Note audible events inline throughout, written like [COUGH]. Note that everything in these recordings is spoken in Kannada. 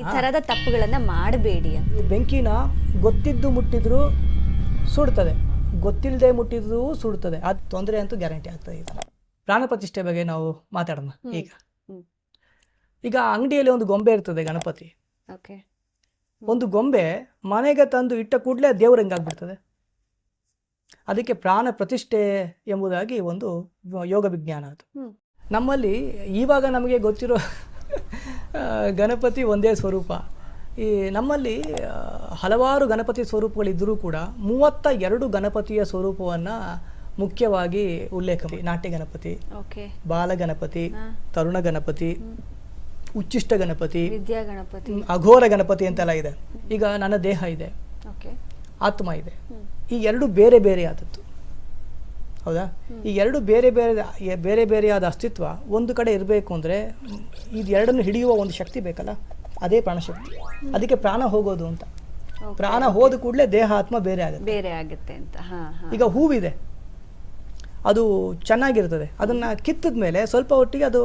ಈ ತರದ ತಪ್ಪುಗಳನ್ನ ಮಾಡಬೇಡಿ ಈ ಬೆಂಕಿನ ಗೊತ್ತಿದ್ದು ಮುಟ್ಟಿದ್ರು ಸುಡ್ತದೆ. ಗೊತ್ತಿಲ್ಲದೆ ಮುಟ್ಟಿದ್ರು ಸುಡ್ತದೆ. ಅದು ತೊಂದರೆ ಅಂತೂ ಗ್ಯಾರಂಟಿ ಆಗ್ತದೆ ಈ ಪ್ರಾಣ ಪ್ರತಿಷ್ಠೆ ಬಗ್ಗೆ ನಾವು ಮಾತಾಡೋಣ ಈಗ. ಹ್ಮ್. ಈಗ ಅಂಗಡಿಯಲ್ಲಿ ಒಂದು ಗೊಂಬೆ ಇರ್ತದೆ ಗಣಪತಿ. ಓಕೆ. ಒಂದು ಗೊಂಬೆ ಮನೆಗೆ ತಂದು ಇಟ್ಟ ಕೂಡಲೇ ದೇವ್ರ ಹೆಂಗಾಗ್ಬಿಡ್ತದೆ ಅದಕ್ಕೆ ಪ್ರಾಣ ಪ್ರತಿಷ್ಠೆ ಎಂಬುದಾಗಿ ಒಂದು ಯೋಗ ವಿಜ್ಞಾನ ಅದು. ಹ್ಮ್. ನಮ್ಮಲ್ಲಿ ಇವಾಗ ನಮಗೆ ಗೊತ್ತಿರೋ ಗಣಪತಿ ಒಂದೇ ಸ್ವರೂಪ. ಈ ನಮ್ಮಲ್ಲಿ ಹಲವಾರು ಗಣಪತಿ ಸ್ವರೂಪಗಳಿದ್ದರೂ ಕೂಡ ಮೂವತ್ತ ಎರಡು ಗಣಪತಿಯ ಸ್ವರೂಪವನ್ನು ಮುಖ್ಯವಾಗಿ ಉಲ್ಲೇಖ. ನಾಟ್ಯ ಗಣಪತಿ ಬಾಲಗಣಪತಿ ಬಾಲ ಗಣಪತಿ ತರುಣ ಗಣಪತಿ ಉಚ್ಚಿಷ್ಟ ಗಣಪತಿ ಅಘೋರ ಗಣಪತಿ ಅಂತೆಲ್ಲ ಇದೆ. ಈಗ ನನ್ನ ದೇಹ ಇದೆ. ಓಕೆ. ಆತ್ಮ ಇದೆ. ಈ ಎರಡು ಬೇರೆ ಬೇರೆ ಆದದ್ದು ಹೌದಾ? ಈ ಎರಡು ಬೇರೆ ಬೇರೆ ಬೇರೆ ಬೇರೆಯಾದ ಅಸ್ತಿತ್ವ ಒಂದು ಕಡೆ ಇರಬೇಕು ಅಂದರೆ ಇದು ಎರಡನ್ನು ಹಿಡಿಯುವ ಒಂದು ಶಕ್ತಿ ಬೇಕಲ್ಲ? ಅದೇ ಪ್ರಾಣಶಕ್ತಿ. ಅದಕ್ಕೆ ಪ್ರಾಣ ಹೋಗೋದು ಅಂತ. ಪ್ರಾಣ ಹೋದ ಕೂಡಲೇ ದೇಹ ಆತ್ಮ ಬೇರೆ ಆಗುತ್ತೆ. ಬೇರೆ ಆಗುತ್ತೆ ಅಂತ. ಈಗ ಹೂವಿದೆ. ಅದು ಚೆನ್ನಾಗಿರ್ತದೆ. ಅದನ್ನ ಕಿತ್ತದ ಮೇಲೆ ಸ್ವಲ್ಪ ಹೊತ್ತಿಗೆ ಅದು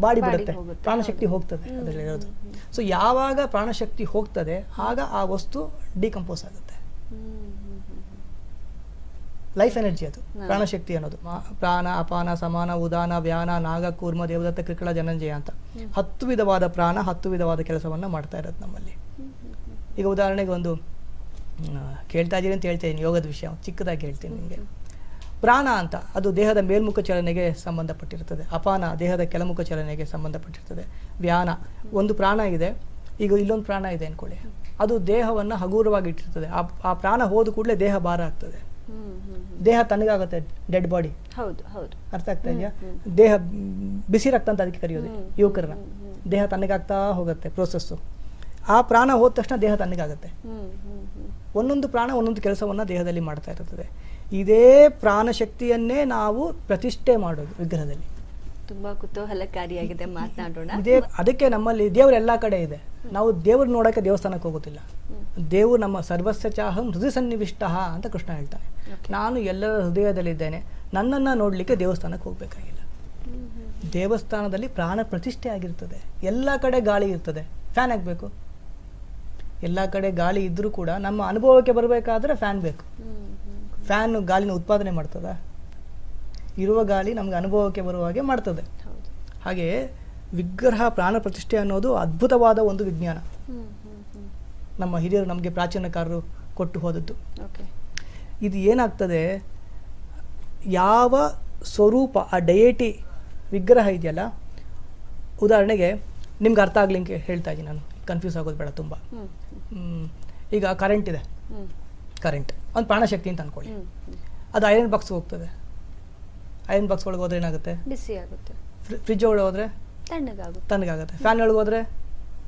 ಬಾಡಿ ಬಾಡಿ ಬಿಡುತ್ತೆ ಪ್ರಾಣಶಕ್ತಿ ಹೋಗ್ತದೆ ಅದರಲ್ಲಿರೋದು ಸೊ ಯಾವಾಗ ಪ್ರಾಣಶಕ್ತಿ ಹೋಗ್ತದೆ ಆಗ ಆ ವಸ್ತು ಡಿಕಂಪೋಸ್ ಆಗುತ್ತೆ. ಲೈಫ್ ಎನರ್ಜಿ ಅದು. ಪ್ರಾಣಶಕ್ತಿ ಅನ್ನೋದು. ಪ್ರಾಣ ಅಪಾನ ಸಮಾನ ಉದಾನ ವ್ಯಾನ ನಾಗ ಕೂರ್ಮ ದೇವದತ್ತ ಕ್ರಿಕಳ ಜನಂಜಯ ಅಂತ. ಹತ್ತು ವಿಧವಾದ ಪ್ರಾಣ ಹತ್ತು ವಿಧವಾದ ಕೆಲಸವನ್ನು ಮಾಡ್ತಾ ಇರೋದು ನಮ್ಮಲ್ಲಿ. ಈಗ ಉದಾಹರಣೆಗೆ ಒಂದು ಕೇಳ್ತಾ ಇದ್ದೀನಿ ಅಂತ ಹೇಳ್ತಾ ಇದ್ದೀನಿ ಯೋಗದ ವಿಷಯ ಚಿಕ್ಕದಾಗಿ ಹೇಳ್ತೀನಿ ನಿಮಗೆ. ಪ್ರಾಣ ಅಂತ ಅದು ದೇಹದ ಮೇಲ್ಮುಖ ಚಲನೆಗೆ ಸಂಬಂಧಪಟ್ಟಿರ್ತದೆ. ಅಪಾನ ದೇಹದ ಕೆಳಮುಖ ಚಲನೆಗೆ ಸಂಬಂಧಪಟ್ಟಿರ್ತದೆ. ವ್ಯಾನ ಒಂದು ಪ್ರಾಣ ಇದೆ. ಈಗ ಇಲ್ಲೊಂದು ಪ್ರಾಣ ಇದೆ ಅನ್ಕೊಳ್ಳಿ. ಅದು ದೇಹವನ್ನು ಹಗುರವಾಗಿ ಇಟ್ಟಿರ್ತದೆ. ಆ ಪ್ರಾಣ ಹೋದ ಕೂಡಲೇ ದೇಹ ಭಾರ ಆಗ್ತದೆ. ದೇಹ ತಣ್ಣಗಾಗುತ್ತೆ ಡೆಡ್ ಬಾಡಿ ಹೌದು ಹೌದು. ಅರ್ಥ ಆಗ್ತಾ ಇದೆಯಾ? ದೇಹ ಬಿಸಿ ರಕ್ತ ಅಂತ ಅದಕ್ಕೆ ಕರೆಯೋದು ಯುವಕರನ್ನ. ದೇಹ ತಣ್ಣಗಾಗ್ತಾ ಹೋಗುತ್ತೆ ಪ್ರೋಸೆಸ್ಸು ಆ ಪ್ರಾಣ ಹೋದ ತಕ್ಷಣ ದೇಹ ತಣ್ಣಗಾಗುತ್ತೆ. ಒಂದೊಂದು ಪ್ರಾಣ ಒಂದೊಂದು ಕೆಲಸವನ್ನು ದೇಹದಲ್ಲಿ ಮಾಡ್ತಾ ಇರುತ್ತದೆ ಇದೇ ಪ್ರಾಣಶಕ್ತಿಯನ್ನೇ ನಾವು ಪ್ರತಿಷ್ಠೆ ಮಾಡೋದು ವಿಗ್ರಹದಲ್ಲಿ. ತುಂಬಾ ಕುತೂಹಲಕಾರಿಯಾಗಿದೆ ಮಾತನಾಡೋಣ. ಇದೇ ಅದಕ್ಕೆ ನಮ್ಮಲ್ಲಿ ದೇವ್ರ ಎಲ್ಲ ಕಡೆ ಇದೆ. ನಾವು ದೇವ್ರ ನೋಡಕ್ಕೆ ದೇವಸ್ಥಾನಕ್ಕೆ ಹೋಗೋದಿಲ್ಲ. ದೇವು ನಮ್ಮ ಸರ್ವಸ್ವ ಚಾಹಂ ಹೃದಯ ಸನ್ನಿವಿಷ್ಟ ಅಂತ ಕೃಷ್ಣ ಹೇಳ್ತಾನೆ. ನಾನು ಎಲ್ಲರ ಹೃದಯದಲ್ಲಿದ್ದೇನೆ. ನನ್ನನ್ನು ನೋಡಲಿಕ್ಕೆ ದೇವಸ್ಥಾನಕ್ಕೆ ಹೋಗಬೇಕಾಗಿಲ್ಲ. ದೇವಸ್ಥಾನದಲ್ಲಿ ಪ್ರಾಣ ಪ್ರತಿಷ್ಠೆ ಆಗಿರ್ತದೆ. ಎಲ್ಲ ಕಡೆ ಗಾಳಿ ಇರ್ತದೆ. ಫ್ಯಾನ್ ಆಗಬೇಕು ಎಲ್ಲ ಕಡೆ ಗಾಳಿ ಇದ್ದರೂ ಕೂಡ ನಮ್ಮ ಅನುಭವಕ್ಕೆ ಬರಬೇಕಾದ್ರೆ ಫ್ಯಾನ್ ಬೇಕು. ಫ್ಯಾನ್ ಗಾಳಿನ ಉತ್ಪಾದನೆ ಮಾಡ್ತದ. ಇರುವ ಗಾಳಿ ನಮ್ಗೆ ಅನುಭವಕ್ಕೆ ಬರುವ ಹಾಗೆ ಮಾಡ್ತದೆ. ಹಾಗೆ ವಿಗ್ರಹ ಪ್ರಾಣ ಪ್ರತಿಷ್ಠೆ ಅನ್ನೋದು ಅದ್ಭುತವಾದ ಒಂದು ವಿಜ್ಞಾನ. ನಮ್ಮ ಹಿರಿಯರು ನಮಗೆ ಪ್ರಾಚೀನಕಾರರು ಕೊಟ್ಟು ಹೋದದ್ದು. ಓಕೆ. ಇದು ಏನಾಗ್ತದೆ? ಯಾವ ಸ್ವರೂಪ ಆ ಡಯೇಟಿ ವಿಗ್ರಹ ಇದೆಯಲ್ಲ ಉದಾಹರಣೆಗೆ ನಿಮ್ಗೆ ಅರ್ಥ ಆಗ್ಲಿಕ್ಕೆ ಹೇಳ್ತಾ ಇದ್ದೀನಿ ನಾನು. ಕನ್ಫ್ಯೂಸ್ ಆಗೋದು ಬೇಡ ತುಂಬ. ಈಗ ಕರೆಂಟ್ ಇದೆ. ಕರೆಂಟ್ ಒಂದು ಪ್ರಾಣಶಕ್ತಿ ಅಂತ ಅನ್ಕೊಳ್ಳಿ. ಅದು ಐರನ್ ಬಾಕ್ಸ್ ಹೋಗ್ತದೆ. ಐರನ್ ಬಾಕ್ಸ್ ಒಳಗೆ ಹೋದ್ರೆ ಏನಾಗುತ್ತೆ? ಬಿಸಿ ಆಗುತ್ತೆ. ಫ್ರಿಜ್ ಒಳಗೆ ಹೋದ್ರೆ ತಣ್ಣಗಾಗುತ್ತೆ. ತಣ್ಣಗಾಗುತ್ತೆ. ಫ್ಯಾನ್ ಒಳಗೆ ಹೋದ್ರೆ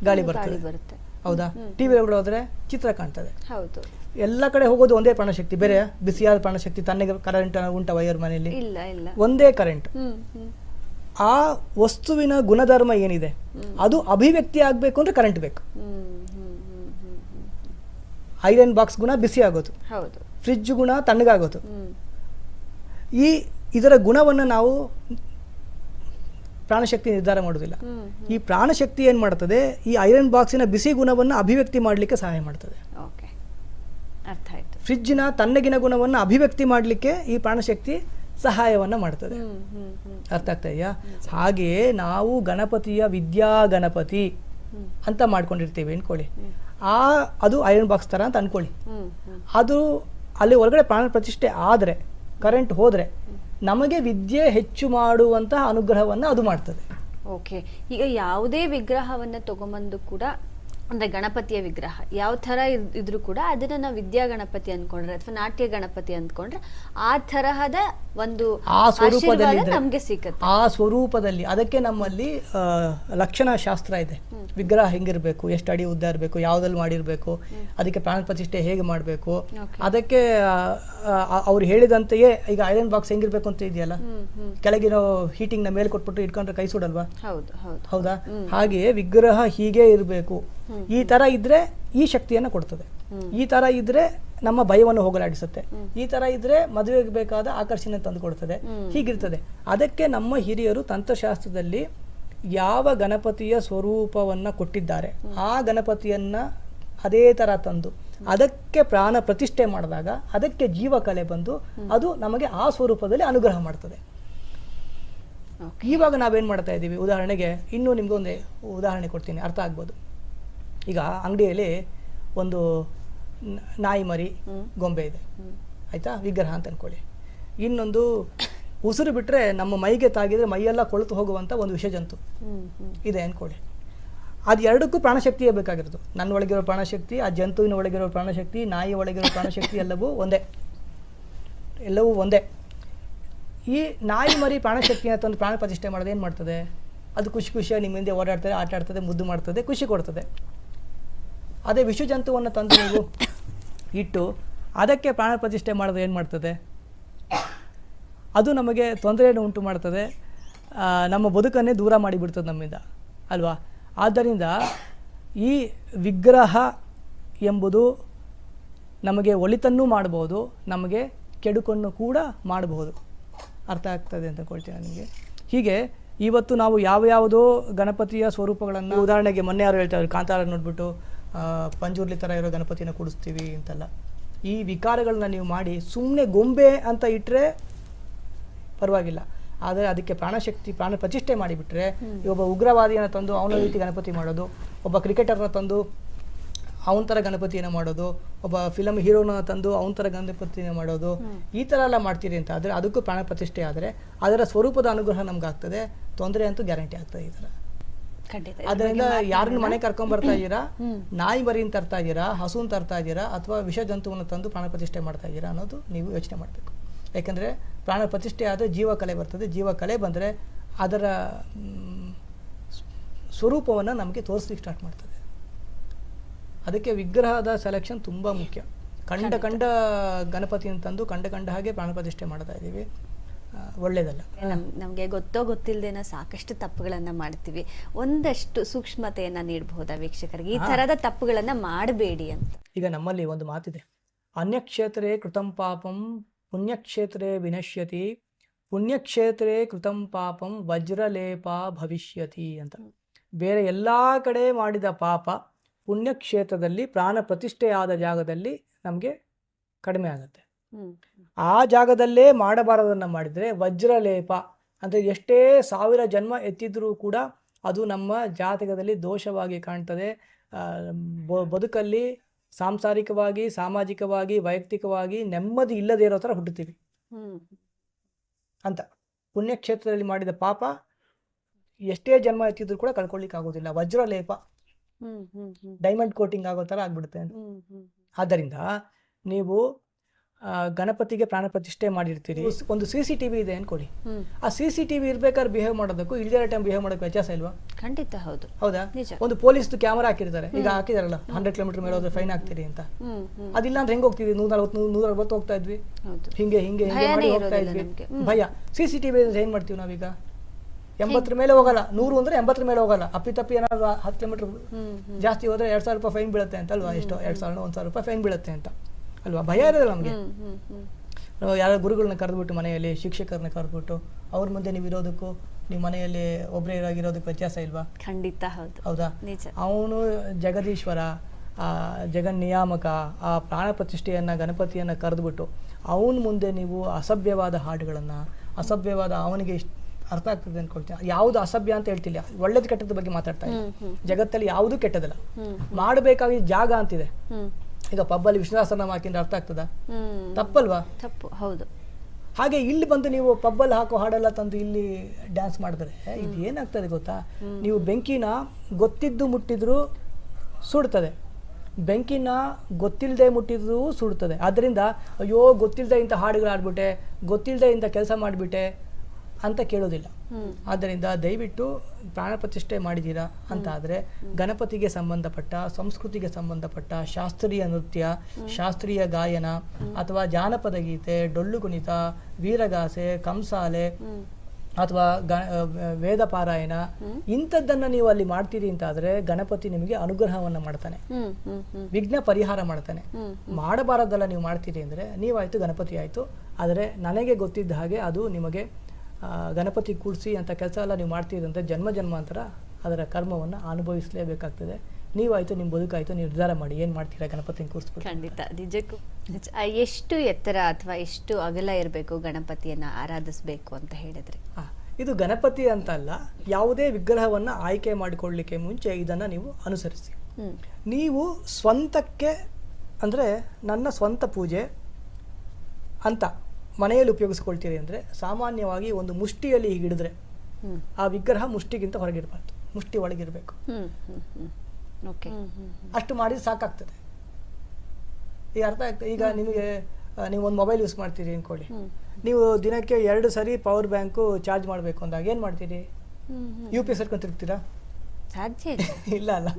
ಗಾಳಿ ಬರ್ತದೆ. ಬರುತ್ತೆ. ಹೌದಾ? ಟಿವಿ ಒಳಗಡೆ ಹೋದ್ರೆ ಚಿತ್ರ ಕಾಣ್ತದೆ. ಹೌದು. ಎಲ್ಲ ಕಡೆ ಹೋಗೋದು ಒಂದೇ ಪ್ರಾಣಶಕ್ತಿ. ಬೇರೆ ಬಿಸಿಯಾದ ಪ್ರಾಣಶಕ್ತಿ ತಣ್ಣಗೆ ಕರೆಂಟ್ ಉಂಟ ವೈರ್ ಮನೆಯಲ್ಲಿ? ಇಲ್ಲ ಇಲ್ಲ. ಒಂದೇ ಕರೆಂಟ್ ಆ ವಸ್ತುವಿನ ಗುಣಧರ್ಮ ಏನಿದೆ? ಅದು ಅಭಿವ್ಯಕ್ತಿ ಆಗಬೇಕು ಅಂದ್ರೆ ಕರೆಂಟ್ ಬೇಕು. ಐರನ್ ಬಾಕ್ಸ್ ಗುಣ ಬಿಸಿ ಆಗೋದು. ಫ್ರಿಜ್ ಗುಣ ತಣ್ಣಗಾಗೋದು. ಈ ಇದರ ಗುಣವನ್ನು ನಾವು ಪ್ರಾಣಶಕ್ತಿ ನಿರ್ಧಾರ ಮಾಡೋದಿಲ್ಲ ಈ ಪ್ರಾಣಶಕ್ತಿ ಏನು ಮಾಡ್ತದೆ? ಈ ಐರನ್ ಬಾಕ್ಸಿನ ಬಿಸಿ ಗುಣವನ್ನು ಅಭಿವ್ಯಕ್ತಿ ಮಾಡಲಿಕ್ಕೆ ಸಹಾಯ ಮಾಡ್ತದೆ. ಓಕೆ. ಅರ್ಥ ಆಯ್ತು. ಫ್ರಿಜ್ಜಿನ ತಣ್ಣಗಿನ ಗುಣವನ್ನು ಅಭಿವ್ಯಕ್ತಿ ಮಾಡಲಿಕ್ಕೆ ಈ ಪ್ರಾಣಶಕ್ತಿ ಸಹಾಯವನ್ನು ಮಾಡ್ತದೆ. ಅರ್ಥ ಆಗ್ತಾ ಇದೆಯಾ? ಹಾಗೆಯೇ ನಾವು ಗಣಪತಿಯ ವಿದ್ಯಾ ಗಣಪತಿ ಅಂತ ಮಾಡ್ಕೊಂಡಿರ್ತೀವಿ ಅನ್ಕೊಳ್ಳಿ. ಆ ಅದು ಐರನ್ ಬಾಕ್ಸ್ ಥರ ಅಂತ ಹ್ಮ್ ಅದು ಅಲ್ಲಿ ಹೊರಗಡೆ ಪ್ರಾಣ ಪ್ರತಿಷ್ಠೆ ಆದರೆ ಕರೆಂಟ್ ಹೋದರೆ ನಮಗೆ ವಿದ್ಯೆ ಹೆಚ್ಚು ಮಾಡುವಂತಹ ಅನುಗ್ರಹವನ್ನು ಅದು ಮಾಡ್ತದೆ. ಓಕೆ. ಈಗ ಯಾವುದೇ ವಿಗ್ರಹವನ್ನು ತಗೊಂಬಂದು ಕೂಡ, ಅಂದ್ರೆ ಗಣಪತಿಯ ವಿಗ್ರಹ, ಯಾವ ಥರ ಇದ್- ಇದ್ರೂ ಕೂಡ ಅದನ್ನ ನಾವು ವಿದ್ಯಾ ಗಣಪತಿ ಅಂದ್ಕೊಂಡ್ರೆ ಅಥವಾ ನಾಟ್ಯ ಗಣಪತಿ ಅಂದ್ಕೊಂಡ್ರೆ ಆ ತರಹದ ಒಂದು ಆ ಸ್ವರೂಪದಲ್ಲಿ ನಮಗೆ ಸಿಗುತ್ತೆ. ಆ ಸ್ವರೂಪದಲ್ಲಿ ಅದಕ್ಕೆ ನಮ್ಮಲ್ಲಿ ಲಕ್ಷಣ ಶಾಸ್ತ್ರ ಇದೆ. ವಿಗ್ರಹ ಹೆಂಗಿರಬೇಕು ಎಷ್ಟು ಅಡಿ ಉದ್ದ ಇರಬೇಕು ಯಾವ್ದಲ್ಲಿ ಮಾಡಿರಬೇಕು ಅದಕ್ಕೆ ಪ್ರಾಣ ಪ್ರತಿಷ್ಠೆ ಹೇಗೆ ಮಾಡಬೇಕು ಅದಕ್ಕೆ ಅವ್ರು ಹೇಳಿದಂತೆಯೇ ಈಗ ಐರನ್ ಬಾಕ್ಸ್ ಹೆಂಗಿರ್ಬೇಕು ಅಂತ ಇದೆಯಲ್ಲ? ಕೆಳಗಿರೋ ಹೀಟಿಂಗ್ನ ಮೇಲೆ ಕೊಟ್ಬಿಟ್ಟು ಇಟ್ಕೊಂಡ್ರೆ ಕೈ ಸುಡಲ್ವಾ? ಹೌದಾ ಹಾಗೆಯೇ ವಿಗ್ರಹ ಹೀಗೆ ಇರಬೇಕು. ಈ ತರ ಇದ್ರೆ ಈ ಶಕ್ತಿಯನ್ನು ಕೊಡ್ತದೆ. ಈ ತರ ಇದ್ರೆ ನಮ್ಮ ಭಯವನ್ನು ಹೋಗಲಾಡಿಸುತ್ತೆ. ಈ ತರ ಇದ್ರೆ ಮದುವೆಗೆ ಬೇಕಾದ ಆಕರ್ಷಣೆ ತಂದು ಕೊಡ್ತದೆ ಹೀಗಿರ್ತದೆ. ಅದಕ್ಕೆ ನಮ್ಮ ಹಿರಿಯರು ತಂತ್ರಶಾಸ್ತ್ರದಲ್ಲಿ ಯಾವ ಗಣಪತಿಯ ಸ್ವರೂಪವನ್ನ ಕೊಟ್ಟಿದ್ದಾರೆ ಆ ಗಣಪತಿಯನ್ನ ಅದೇ ತರ ತಂದು ಅದಕ್ಕೆ ಪ್ರಾಣ ಪ್ರತಿಷ್ಠೆ ಮಾಡಿದಾಗ ಅದಕ್ಕೆ ಜೀವಕಲೆ ಬಂದು ಅದು ನಮಗೆ ಆ ಸ್ವರೂಪದಲ್ಲಿ ಅನುಗ್ರಹ ಮಾಡ್ತದೆ. ಇವಾಗ ನಾವೇನ್ ಮಾಡ್ತಾ ಇದ್ದೀವಿ? ಉದಾಹರಣೆಗೆ ಇನ್ನೂ ನಿಮ್ಗೊಂದು ಉದಾಹರಣೆ ಕೊಡ್ತೀನಿ ಅರ್ಥ ಆಗ್ಬೋದು. ಈಗ ಅಂಗಡಿಯಲ್ಲಿ ಒಂದು ನಾಯಿ ಮರಿ, ಗೊಂಬೆ ಇದೆ. ಆಯ್ತಾ? ವಿಗ್ರಹ ಅಂತ ಅನ್ಕೊಳ್ಳಿ. ಇನ್ನೊಂದು ಉಸಿರು ಬಿಟ್ರೆ ನಮ್ಮ ಮೈಗೆ ತಾಗಿದ್ರೆ ಮೈಯೆಲ್ಲ ಕೊಳೆತು ಹೋಗುವಂತ ಒಂದು ವಿಷಜಂತು ಹ್ಮ್ ಹ್ಮ್ ಇದೆ ಅನ್ಕೊಳ್ಳಿ. ಅದು ಎರಡಕ್ಕೂ ಪ್ರಾಣಶಕ್ತಿಯೇ ಬೇಕಾಗಿರೋದು. ನನ್ನ ಒಳಗಿರೋ ಪ್ರಾಣಶಕ್ತಿ, ಆ ಜಂತುವಿನ ಒಳಗಿರೋ ಪ್ರಾಣಶಕ್ತಿ ನಾಯಿ ಒಳಗಿರೋ ಪ್ರಾಣಶಕ್ತಿ ಎಲ್ಲವೂ ಒಂದೇ. ಎಲ್ಲವೂ ಒಂದೇ. ಈ ನಾಯಿ ಮರಿ ಪ್ರಾಣಶಕ್ತಿನ ತಂದು ಪ್ರಾಣ ಪ್ರತಿಷ್ಠೆ ಮಾಡೋದು ಏನು ಮಾಡ್ತದೆ? ಅದು ಖುಷಿ ಖುಷಿಯಾಗಿ ನಿಮ್ಮ ಹಿಂದೆ ಓಡಾಡ್ತದೆ, ಆಟ ಆಡ್ತದೆ, ಮುದ್ದು ಮಾಡ್ತದೆ, ಖುಷಿ ಕೊಡ್ತದೆ. ಅದೇ ವಿಷ ಜಂತುವನ್ನು ತಂದು ನೀವು ಇಟ್ಟು ಅದಕ್ಕೆ ಪ್ರಾಣ ಪ್ರತಿಷ್ಠೆ ಮಾಡೋದು ಏನು ಮಾಡ್ತದೆ? ಅದು ನಮಗೆ ತೊಂದರೆಯನ್ನು ಉಂಟು ಮಾಡ್ತದೆ. ನಮ್ಮ ಬದುಕನ್ನೇ ದೂರ ಮಾಡಿಬಿಡ್ತದೆ ನಮ್ಮಿಂದ, ಅಲ್ವಾ? ಆದ್ದರಿಂದ ಈ ವಿಗ್ರಹ ಎಂಬುದು ನಮಗೆ ಒಳಿತನ್ನು ಮಾಡ್ಬೋದು, ನಮಗೆ ಕೆಡುಕನ್ನು ಕೂಡ ಮಾಡಬಹುದು ಅರ್ಥ ಆಗ್ತದೆ ಅಂತ ಕೊಳ್ತೀನಿ ನಿಮಗೆ? ಹೀಗೆ ಇವತ್ತು ನಾವು ಯಾವ ಯಾವುದೋ ಗಣಪತಿಯ ಸ್ವರೂಪಗಳನ್ನು, ಉದಾಹರಣೆಗೆ ಮೊನ್ನೆ ಯಾರು ಹೇಳ್ತಾರೆ, ಕಾಂತಾರ ನೋಡ್ಬಿಟ್ಟು ಪಂಜುರ್ಲಿ ಥರ ಇರೋ ಗಣಪತಿನ ಕೂಡಿಸ್ತೀವಿ ಅಂತೆಲ್ಲ. ಈ ವಿಕಾರಗಳನ್ನ ನೀವು ಮಾಡಿ ಸುಮ್ಮನೆ ಗೊಂಬೆ ಅಂತ ಇಟ್ಟರೆ ಪರವಾಗಿಲ್ಲ. ಆದರೆ ಅದಕ್ಕೆ ಪ್ರಾಣಶಕ್ತಿ ಪ್ರಾಣ ಪ್ರತಿಷ್ಠೆ ಮಾಡಿಬಿಟ್ರೆ ಒಬ್ಬ ಉಗ್ರವಾದಿಯನ್ನು ತಂದು ಅವನ ರೀತಿ ಗಣಪತಿ ಮಾಡೋದು ಒಬ್ಬ ಕ್ರಿಕೆಟರ್ನ ತಂದು ಅವನ ಥರ ಗಣಪತಿಯನ್ನು ಮಾಡೋದು ಒಬ್ಬ ಫಿಲಮ್ ಹೀರೋನ ತಂದು ಅವನ ಥರ ಗಣಪತಿಯನ್ನು ಮಾಡೋದು ಈ ಥರ ಎಲ್ಲ ಮಾಡ್ತೀರಿ ಅಂತ. ಆದರೆ ಅದಕ್ಕೂ ಪ್ರಾಣ ಪ್ರತಿಷ್ಠೆ ಆದರೆ ಅದರ ಸ್ವರೂಪದ ಅನುಗ್ರಹ ನಮ್ಗೆ ಆಗ್ತದೆ ತೊಂದರೆ ಅಂತೂ ಗ್ಯಾರಂಟಿ ಆಗ್ತದೆ ಈ ಥರ ಅದರಿಂದ ಯಾರನ್ನ ಮನೆ ಕರ್ಕೊಂಡ್ ಬರ್ತಾ [CLEARS THROAT] ಇದ್ದೀರಾ? ನಾಯಿ ಮರಿನ್ ತರ್ತಾ ಇದೀರಾ ಹಸುನ್ ತರ್ತಾ ಇದ್ದೀರಾ? ಅಥವಾ ವಿಷ ಜಂತುವನ್ನು ತಂದು ಪ್ರಾಣ ಪ್ರತಿಷ್ಠೆ ಮಾಡ್ತಾ ಇದೀರಾ ಅನ್ನೋದು ನೀವು ಯೋಚನೆ ಮಾಡಬೇಕು. ಯಾಕಂದ್ರೆ ಪ್ರಾಣ ಪ್ರತಿಷ್ಠೆ ಆದ್ರೆ ಜೀವ ಕಲೆ ಬರ್ತದೆ. ಜೀವ ಕಲೆ ಬಂದ್ರೆ ಅದರ ಸ್ವರೂಪವನ್ನು ನಮಗೆ ತೋರಿಸ್ಲಿಕ್ಕೆ ಸ್ಟಾರ್ಟ್ ಮಾಡ್ತದೆ. ಅದಕ್ಕೆ ವಿಗ್ರಹದ ಸೆಲೆಕ್ಷನ್ ತುಂಬ ಮುಖ್ಯ. ಕಂಡ ಕಂಡ ಗಣಪತಿಯನ್ನು ತಂದು ಕಂಡ ಕಂಡ ಹಾಗೆ ಪ್ರಾಣ ಪ್ರತಿಷ್ಠೆ ಮಾಡ್ತಾ ಇದ್ದೀವಿ. ಆ, ನಮಗೆ ನಮ್ ನಮ್ಗೆ ಗೊತ್ತೋ ಗೊತ್ತಿಲ್ಲದೇನೋ ಸಾಕಷ್ಟು ತಪ್ಪುಗಳನ್ನು ಮಾಡ್ತೀವಿ. ಒಂದಷ್ಟು ಸೂಕ್ಷ್ಮತೆಯನ್ನ ನೀಡಬಹುದಾ ವೀಕ್ಷಕರಿಗೆ? ಈ ತರದ ತಪ್ಪುಗಳನ್ನು ಮಾಡಬೇಡಿ ಅಂತ. ಈಗ ನಮ್ಮಲ್ಲಿ ಒಂದು ಮಾತಿದೆ. ಅನ್ಯಕ್ಷೇತ್ರೇ ಕೃತಂ ಪಾಪಂ ಪುಣ್ಯಕ್ಷೇತ್ರೇ ವಿನಶ್ಯತಿ ಪುಣ್ಯಕ್ಷೇತ್ರೇ ಕೃತಂ ಪಾಪಂ ವಜ್ರಲೇಪ ಭವಿಷ್ಯತಿ ಅಂತ. ಬೇರೆ ಎಲ್ಲ ಕಡೆ ಮಾಡಿದ ಪಾಪ ಪುಣ್ಯಕ್ಷೇತ್ರದಲ್ಲಿ ಪ್ರಾಣ ಪ್ರತಿಷ್ಠೆಯಾದ ಜಾಗದಲ್ಲಿ ನಮಗೆ ಕಡಿಮೆ ಆಗುತ್ತೆ. ಆ ಜಾಗದಲ್ಲೇ ಮಾಡಬಾರದನ್ನು ಮಾಡಿದರೆ ವಜ್ರಲೇಪ ಅಂದರೆ ಎಷ್ಟೇ ಸಾವಿರ ಜನ್ಮ ಎತ್ತಿದ್ರೂ ಕೂಡ ಅದು ನಮ್ಮ ಜಾತಕದಲ್ಲಿ ದೋಷವಾಗಿ ಕಾಣ್ತದೆ. ಬದುಕಲ್ಲಿ ಸಾಂಸಾರಿಕವಾಗಿ ಸಾಮಾಜಿಕವಾಗಿ ವೈಯಕ್ತಿಕವಾಗಿ ನೆಮ್ಮದಿ ಇಲ್ಲದೇ ಇರೋ ಥರ ಹುಟ್ಟುತ್ತೀವಿ. ಅಂತ. ಪುಣ್ಯಕ್ಷೇತ್ರದಲ್ಲಿ ಮಾಡಿದ ಪಾಪ ಎಷ್ಟೇ ಜನ್ಮ ಎತ್ತಿದ್ರು ಕೂಡ ಕಳ್ಕೊಳ್ಳಿಕ್ಕೆ ಆಗೋದಿಲ್ಲ ವಜ್ರಲೇಪ ಡೈಮಂಡ್ ಕೋಟಿಂಗ್ ಆಗೋ ಥರ ಆಗ್ಬಿಡುತ್ತೆ ಅಂತ. ಆದ್ದರಿಂದ ನೀವು ಗಣಪತಿಗೆ ಪ್ರಾಣ ಪ್ರತಿಷ್ಠೆ ಮಾಡಿರ್ತೀರಿ. ಒಂದು ಸಿ ಸಿ ಟಿ ವಿ ಇದೆ ಅನ್ಕೊಳ್ಳಿ ಆ ಸಿ ಸಿ ಟಿ ವಿ ಇರ್ಬೇಕಾದ್ರೆ ಬಿಹೇವ್ ಮಾಡೋದಕ್ಕೂ ಇಲ್ದಿರೋ ಟೈಮ್ ಬಿಹೇವ್ ಮಾಡೋಕೆ ವ್ಯತ್ಯಾಸ ಇಲ್ವಾ? ಖಂಡಿತ ಹೌದು. ಹೌದಾ? ಒಂದು ಪೊಲೀಸ್ದು ಕ್ಯಾಮರಾ ಹಾಕಿರ್ತಾರೆ. ಈಗ ಹಾಕಿದಾರಲ್ಲ ಹಂಡ್ರೆಡ್ ಕಿಲೋಮೀಟರ್ ಮೇಲೆ ಹೋದ್ರೆ ಫೈನ್ ಆಗ್ತೀರಿ ಅಂತ. ಅದಿಲ್ಲ ಅಂದ್ರೆ ಹೆಂಗ್ ಹೋಗ್ತೀವಿ ನೂರ ನಲವತ್ತು ನೂರ ಅರವತ್ತು ಹೋಗ್ತಾ ಇದ್ವಿ. ಹಿಂಗೆ ಹಿಂಗೆ ಹಿಂಗೆ ಹೋಗ್ತಾ ಇದ್ವಿ. ಭಯ. ಸಿ ಸಿ ಟಿ ವಿ ಏನ್ ಮಾಡ್ತೀವಿ ನಾವೀಗ? ಎಂಬತ್ತರ ಮೇಲೆ ಹೋಗಲ್ಲ. ನೂರು ಅಂದ್ರೆ ಎಂಬತ್ತರ ಮೇಲೆ ಹೋಗಲ್ಲ. ಅಪ್ಪಿ ತಪ್ಪಿ ಏನಾದ್ರು ಹತ್ತು ಕಿಲೋಮೀಟರ್ ಜಾಸ್ತಿ ಹೋದ್ರೆ ಎರಡ್ ಸಾವಿರ ರೂಪಾಯಿ ಫೈನ್ ಬೀಳುತ್ತೆ ಅಂತ ಅಲ್ವಾ? ಎಷ್ಟೋ ಎರಡ್ ಸಾವಿರ ಒಂದ್ ಸಾವಿರ ರೂಪಾಯಿ ಫೈನ್ ಬೀಳುತ್ತೆ ಅಂತ. ಅಲ್ವಾ? ಭಯ ಇರೋದಿಲ್ಲ ನಮಗೆ. ನಾವು ಯಾರೋ ಗುರುಗಳನ್ನ ಕರೆದ್ಬಿಟ್ಟು ಮನೆಯಲ್ಲಿ ಶಿಕ್ಷಕರನ್ನ ಕರೆದ್ಬಿಟ್ಟು ಅವ್ರ ಮುಂದೆ ನೀವು ಇರೋದಕ್ಕೂ ನೀವು ಮನೆಯಲ್ಲಿ ಒಬ್ಬರೇ ಇರೋದಕ್ಕೆ ವ್ಯತ್ಯಾಸ ಇಲ್ವಾ? ಖಂಡಿತ ಹೌದು. ಹೌದಾ? ಅವನು ಜಗದೀಶ್ವರ ಆ ಜಗನ್ ನಿಯಾಮಕ ಆ ಪ್ರಾಣ ಪ್ರತಿಷ್ಠೆಯನ್ನ ಗಣಪತಿಯನ್ನ ಕರೆದ್ಬಿಟ್ಟು ಅವನ ಮುಂದೆ ನೀವು ಅಸಭ್ಯವಾದ ಹಾಡುಗಳನ್ನ ಅಸಭ್ಯವಾದ ಅವನಿಗೆ ಅರ್ಥ ಆಗ್ತದೆ ಅನ್ಕೊಳ್ತೀನಿ. ಯಾವುದು ಅಸಭ್ಯ ಅಂತ ಹೇಳ್ತಿಲ್ಲ. ಒಳ್ಳೇದು ಕೆಟ್ಟದ ಬಗ್ಗೆ ಮಾತಾಡ್ತಾ ಇಲ್ಲ. ಜಗತ್ತಲ್ಲಿ ಯಾವುದು ಕೆಟ್ಟದಲ್ಲ. ಮಾಡಬೇಕಾಗಿ ಜಾಗ ಅಂತಿದೆ. ಈಗ ಪಬ್ಬಲ್ಲಿ ವಿಶ್ವಾಸನ ಹಾಕಿದ್ರೆ ಅರ್ಥ ಆಗ್ತದ? ತಪ್ಪಲ್ವಾ? ತಪ್ಪು ಹೌದು. ಹಾಗೆ ಇಲ್ಲಿ ಬಂದು ನೀವು ಪಬ್ಬಲ್ಲಿ ಹಾಕೋ ಹಾಡೆಲ್ಲ ತಂದು ಇಲ್ಲಿ ಡ್ಯಾನ್ಸ್ ಮಾಡಿದ್ರೆ ಇದು ಏನಾಗ್ತದೆ ಗೊತ್ತಾ? ನೀವು ಬೆಂಕಿನ ಗೊತ್ತಿದ್ದು ಮುಟ್ಟಿದ್ರು ಸುಡ್ತದೆ. ಬೆಂಕಿನ ಗೊತ್ತಿಲ್ಲದೆ ಮುಟ್ಟಿದ್ರು ಸುಡ್ತದೆ. ಆದ್ದರಿಂದ ಅಯ್ಯೋ ಗೊತ್ತಿಲ್ಲದೆ ಇಂಥ ಹಾಡುಗಳು ಆಡ್ಬಿಟ್ಟೆ ಗೊತ್ತಿಲ್ಲದೆ ಇಂಥ ಕೆಲಸ ಮಾಡಿಬಿಟ್ಟೆ ಅಂತ ಕೇಳೋದಿಲ್ಲ. ಆದ್ದರಿಂದ ದಯವಿಟ್ಟು ಪ್ರಾಣ ಪ್ರತಿಷ್ಠೆ ಮಾಡಿದ್ದೀರಾ ಅಂತ ಆದರೆ ಗಣಪತಿಗೆ ಸಂಬಂಧಪಟ್ಟ ಸಂಸ್ಕೃತಿಗೆ ಸಂಬಂಧಪಟ್ಟ ಶಾಸ್ತ್ರೀಯ ನೃತ್ಯ ಶಾಸ್ತ್ರೀಯ ಗಾಯನ ಅಥವಾ ಜಾನಪದ ಗೀತೆ ಡೊಳ್ಳು ಕುಣಿತ ವೀರಗಾಸೆ ಕಂಸಾಲೆ ಅಥವಾ ಗ ವೇದ ಪಾರಾಯಣ ಇಂಥದ್ದನ್ನ ನೀವು ಅಲ್ಲಿ ಮಾಡ್ತೀರಿ ಅಂತ ಆದರೆ ಗಣಪತಿ ನಿಮಗೆ ಅನುಗ್ರಹವನ್ನ ಮಾಡ್ತಾನೆ. ವಿಘ್ನ ಪರಿಹಾರ ಮಾಡ್ತಾನೆ. ಮಾಡಬಾರದಲ್ಲ ನೀವು ಮಾಡ್ತೀರಿ ಅಂದ್ರೆ ನೀವಾಯ್ತು ಗಣಪತಿ ಆಯ್ತು. ಆದರೆ ನನಗೆ ಗೊತ್ತಿದ್ದ ಹಾಗೆ ಅದು ನಿಮಗೆ ಗಣಪತಿ ಕೂಡಿಸಿ ಅಂತ ಕೆಲಸ ಎಲ್ಲ ನೀವು ಮಾಡ್ತಿದ್ದಂತೆ ಜನ್ಮ ಜನ್ಮಾಂತರ ಅದರ ಕರ್ಮವನ್ನು ಅನುಭವಿಸಲೇಬೇಕಾಗ್ತದೆ. ನೀವಾಯಿತು ನಿಮ್ಮ ಬದುಕಾಯಿತು ನೀವು ನಿರ್ಧಾರ ಮಾಡಿ ಏನು ಮಾಡ್ತೀರಾ ಗಣಪತಿ ಕೂರಿಸ್ಬಿಟ್ಟು ಖಂಡಿತ. ನಿಜಕ್ಕೂ ನಿಜ. ಎಷ್ಟು ಎತ್ತರ ಅಥವಾ ಎಷ್ಟು ಅಗಲ ಇರಬೇಕು ಗಣಪತಿಯನ್ನು ಆರಾಧಿಸಬೇಕು ಅಂತ ಹೇಳಿದ್ರೆ? ಇದು ಗಣಪತಿ ಅಂತ ಅಲ್ಲ ಯಾವುದೇ ವಿಗ್ರಹವನ್ನು ಆಯ್ಕೆ ಮಾಡಿಕೊಳ್ಳಲಿಕ್ಕೆ ಮುಂಚೆ ಇದನ್ನು ನೀವು ಅನುಸರಿಸಿ. ನೀವು ಸ್ವಂತಕ್ಕೆ ಅಂದರೆ ನನ್ನ ಸ್ವಂತ ಪೂಜೆ ಅಂತ ಮನೆಯಲ್ಲಿ ಉಪಯೋಗಿಸ್ಕೊಳ್ತೀರಿ ಅಂದರೆ ಸಾಮಾನ್ಯವಾಗಿ ಒಂದು ಮುಷ್ಟಿಯಲ್ಲಿ ಹಿಡಿದ್ರೆ ಆ ವಿಗ್ರಹ ಮುಷ್ಟಿಗಿಂತ ಹೊರಗಿರಬಾರ್ದು. ಮುಷ್ಟಿ ಒಳಗಿರಬೇಕು. ಅಷ್ಟು ಮಾಡಿದ್ರೆ ಸಾಕಾಗ್ತದೆ. ಈಗ ಅರ್ಥ ಆಗ್ತದೆ ಈಗ ನಿಮಗೆ ನೀವು ಒಂದು ಮೊಬೈಲ್ ಯೂಸ್ ಮಾಡ್ತೀರಿ ಅಂದ್ಕೊಳ್ಳಿ ನೀವು ದಿನಕ್ಕೆ ಎರಡು ಸರಿ ಪವರ್ ಬ್ಯಾಂಕು ಚಾರ್ಜ್ ಮಾಡಬೇಕು ಅಂದಾಗ ಏನು ಮಾಡ್ತೀರಿ? ಯು ಪಿ ಎಸ್ ಹಿಡ್ಕೊಂಡು ತಿರುಗ್ತೀರಾ? ಸಾಧ್ಯ [LAUGHS] ಇಲ್ಲ ಅಲ್ಲ.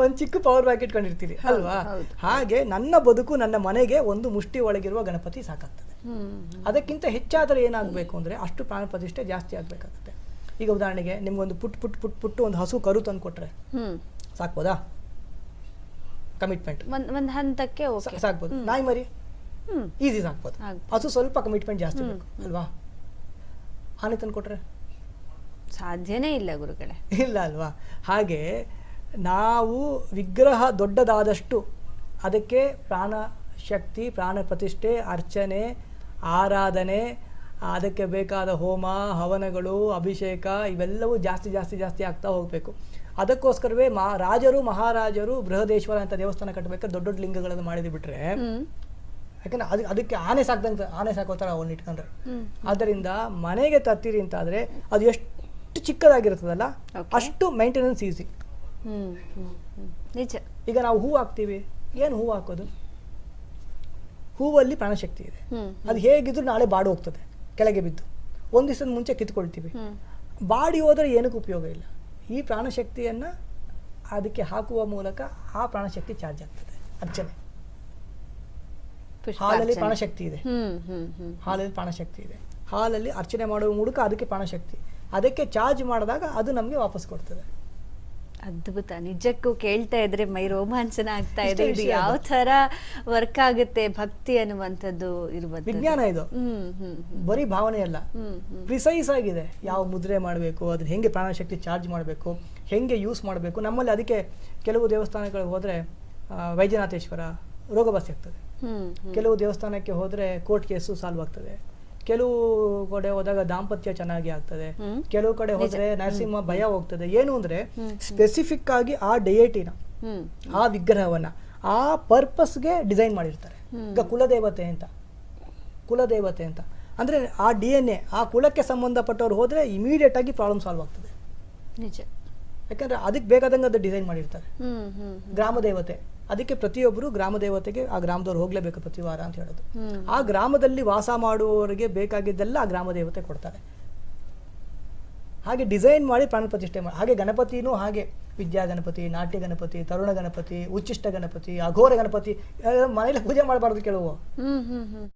ಒಂದು ಚಿಕ್ಕ ಪವರ್ ಬ್ಯಾಂಕ್ ಇಟ್ಕೊಂಡಿರ್ತೀರಿ ಅಲ್ವಾ? ಹಾಗೆ ನನ್ನ ಬದುಕು ನನ್ನ ಮನೆಗೆ ಒಂದು ಮುಷ್ಟಿ ಒಳಗಿರುವ ಗಣಪತಿ ಸಾಕಾಗ್ತದೆ. ಅದಕ್ಕಿಂತ ಹೆಚ್ಚಾದರೆ ಏನಾಗಬೇಕು ಅಂದರೆ ಅಷ್ಟು ಪ್ರಾಣ ಪ್ರತಿಷ್ಠೆ ಜಾಸ್ತಿ ಆಗಬೇಕಾಗುತ್ತೆ. ಈಗ ಉದಾಹರಣೆಗೆ ನಿಮ್ಗೊಂದು ಪುಟ್ ಪುಟ್ ಪುಟ್ ಪುಟ್ಟು ಒಂದು ಹಸು ಕರು ತಂದು ಕೊಟ್ರೆ ಸಾಕ್ಬೋದಾ? ಕಮಿಟ್ಮೆಂಟ್ ಒಂದು ಒಂದ್ ಹಂತಕ್ಕೆ ಸಾಕ್ಬೋದು. ನಾಯಿ ಮರಿ? ಈಸಿ ಸಾಕ್ಬೋದು. ಹಸು ಸ್ವಲ್ಪ ಕಮಿಟ್ಮೆಂಟ್ ಜಾಸ್ತಿ ಬೇಕು ಅಲ್ವಾ? ಆನೆ ತಂದು ಕೊಟ್ರೆ? ಸಾಧ್ಯನೇ ಇಲ್ಲ ಗುರುಗಳೇ. ಇಲ್ಲ ಅಲ್ವಾ? ಹಾಗೆ ನಾವು ವಿಗ್ರಹ ದೊಡ್ಡದಾದಷ್ಟು ಅದಕ್ಕೆ ಪ್ರಾಣ ಶಕ್ತಿ ಪ್ರಾಣ ಪ್ರತಿಷ್ಠೆ ಅರ್ಚನೆ ಆರಾಧನೆ ಅದಕ್ಕೆ ಬೇಕಾದ ಹೋಮ ಹವನಗಳು ಅಭಿಷೇಕ ಇವೆಲ್ಲವೂ ಜಾಸ್ತಿ ಜಾಸ್ತಿ ಜಾಸ್ತಿ ಆಗ್ತಾ ಹೋಗಬೇಕು. ಅದಕ್ಕೋಸ್ಕರವೇ ಮಾ ರಾಜರು ಮಹಾರಾಜರು ಬೃಹದೇಶ್ವರ ಅಂತ ದೇವಸ್ಥಾನ ಕಟ್ಟಬೇಕಾದ್ರೆ ದೊಡ್ಡ ದೊಡ್ಡ ಲಿಂಗಗಳನ್ನು ಮಾಡಿದ್ ಬಿಟ್ರೆ ಯಾಕಂದ್ರೆ ಅದು ಅದಕ್ಕೆ ಆನೆ ಸಾಕ್ದಂಗೆ ಆನೆ ಸಾಕೋತಾರ ಅವನ್ನ ಇಟ್ಕೊಂಡ್ರೆ. ಆದ್ದರಿಂದ ಮನೆಗೆ ತರ್ತೀರಿ ಅಂತಾದರೆ ಅದು ಎಷ್ಟು ಚಿಕ್ಕದಾಗಿರ್ತದಲ್ಲ ಅಷ್ಟು ಮೈಂಟೆನೆನ್ಸ್ ಈಸಿ ನಿಜ. ಈಗ ನಾವು ಹೂ ಹಾಕ್ತೀವಿ. ಏನು ಹೂ ಹಾಕೋದು? ಹೂವಲ್ಲಿ ಪ್ರಾಣಶಕ್ತಿ ಇದೆ. ಅದು ಹೇಗಿದ್ರು ನಾಳೆ ಬಾಡಿ ಹೋಗ್ತದೆ ಕೆಳಗೆ ಬಿದ್ದು. ಒಂದು ದಿವಸದ ಮುಂಚೆ ಕಿತ್ಕೊಳ್ತೀವಿ. ಬಾಡಿ ಹೋದರೆ ಏನಕ್ಕೆ ಉಪಯೋಗ ಇಲ್ಲ. ಈ ಪ್ರಾಣಶಕ್ತಿಯನ್ನು ಅದಕ್ಕೆ ಹಾಕುವ ಮೂಲಕ ಆ ಪ್ರಾಣಶಕ್ತಿ ಚಾರ್ಜ್ ಆಗ್ತದೆ. ಅರ್ಚನೆ. ಹಾಲಲ್ಲಿ. ಪ್ರಾಣಶಕ್ತಿ ಇದೆ. ಹಾಲಲ್ಲಿ ಪ್ರಾಣಶಕ್ತಿ ಇದೆ. ಹಾಲಲ್ಲಿ ಅರ್ಚನೆ ಮಾಡುವ ಮೂಲಕ ಅದಕ್ಕೆ ಪ್ರಾಣಶಕ್ತಿ. ಅದಕ್ಕೆ ಚಾರ್ಜ್ ಮಾಡಿದಾಗ ಅದು ನಮಗೆ ವಾಪಸ್ ಕೊಡ್ತದೆ. ಅದ್ಭುತ. ನಿಜಕ್ಕೂ ಕೇಳ್ತಾ ಇದ್ರೆ ಮೈ ರೋಮಾಂಚನ ಆಗ್ತಾ ಇದೆ. ಇದು ಯಾವ ತರ ವರ್ಕ್ ಆಗುತ್ತೆ ಭಕ್ತಿ ಅನ್ನುವಂಥದ್ದು ಇರುವಂತ ವಿಜ್ಞಾನ ಇದು. ಬರೀ ಭಾವನೆ ಅಲ್ಲ. ಪ್ರಿಸೈಸ್ ಆಗಿದೆ. ಯಾವ ಮುದ್ರೆ ಮಾಡಬೇಕು ಅದನ್ನ ಹೆಂಗೆ ಪ್ರಾಣಶಕ್ತಿ ಚಾರ್ಜ್ ಮಾಡಬೇಕು ಹೆಂಗೆ ಯೂಸ್ ಮಾಡಬೇಕು. ನಮ್ಮಲ್ಲಿ ಅದಕ್ಕೆ ಕೆಲವು ದೇವಸ್ಥಾನಗಳಿಗೆ ಹೋದ್ರೆ ವೈದ್ಯನಾಥೇಶ್ವರ ರೋಗ ಬಸ್ ಆಗ್ತದೆ ಕೆಲವು ದೇವಸ್ಥಾನಕ್ಕೆ ಹೋದ್ರೆ ಕೋರ್ಟ್ ಕೇಸು ಸಾಲ್ವ್ ಆಗ್ತದೆ. ಕೆಲವು ಕಡೆ ಹೋದಾಗ ದಾಂಪತ್ಯ ಚೆನ್ನಾಗಿ ಆಗ್ತದೆ. ಕೆಲವು ಕಡೆ ಹೋದ್ರೆ ನರಸಿಂಹ ಭಯ ಹೋಗ್ತದೆ. ಏನು ಅಂದ್ರೆ ಸ್ಪೆಸಿಫಿಕ್ ಆಗಿ ಆ ಡಯೇಟಿನ ಆ ವಿಗ್ರಹವನ್ನ ಆ ಪರ್ಪಸ್ಗೆ ಡಿಸೈನ್ ಮಾಡಿರ್ತಾರೆ. ಈಗ ಕುಲದೇವತೆ ಅಂತ. ಕುಲದೇವತೆ ಅಂತ. ಅಂದ್ರೆ ಆ ಡಿ ಎನ್ ಎ ಆ ಕುಲಕ್ಕೆ ಸಂಬಂಧಪಟ್ಟವ್ರು ಹೋದ್ರೆ ಇಮಿಡಿಯೇಟ್ ಆಗಿ ಪ್ರಾಬ್ಲಮ್ ಸಾಲ್ವ್ ಆಗ್ತದೆ. ನಿಜ. ಯಾಕಂದ್ರೆ ಅದಕ್ಕೆ ಬೇಕಾದಂಗೆ ಅದು ಡಿಸೈನ್ ಮಾಡಿರ್ತಾರೆ ಗ್ರಾಮ ದೇವತೆ ಅದಕ್ಕೆ ಪ್ರತಿಯೊಬ್ಬರು ಗ್ರಾಮ ದೇವತೆಗೆ ಆ ಗ್ರಾಮದವ್ರು ಹೋಗ್ಲೇಬೇಕು ಪ್ರತಿ ವಾರ ಅಂತ ಹೇಳೋದು. ಆ ಗ್ರಾಮದಲ್ಲಿ ವಾಸ ಮಾಡುವವರಿಗೆ ಬೇಕಾಗಿದ್ದೆಲ್ಲ ಆ ಗ್ರಾಮ ದೇವತೆ ಕೊಡ್ತಾರೆ. ಹಾಗೆ ಡಿಸೈನ್ ಮಾಡಿ ಪ್ರಾಣ ಪ್ರತಿಷ್ಠೆ ಮಾಡಿ ಹಾಗೆ ಗಣಪತಿನೂ ಹಾಗೆ. ವಿದ್ಯಾ ಗಣಪತಿ ನಾಟ್ಯ ಗಣಪತಿ ತರುಣ ಗಣಪತಿ ಉಚ್ಚಿಷ್ಟ ಗಣಪತಿ ಅಘೋರ ಗಣಪತಿ ಮನೇಲಿ ಪೂಜೆ ಮಾಡಬಾರ್ದು ಕೆಲವು ಹ್ಮ್ ಹ್ಮ್.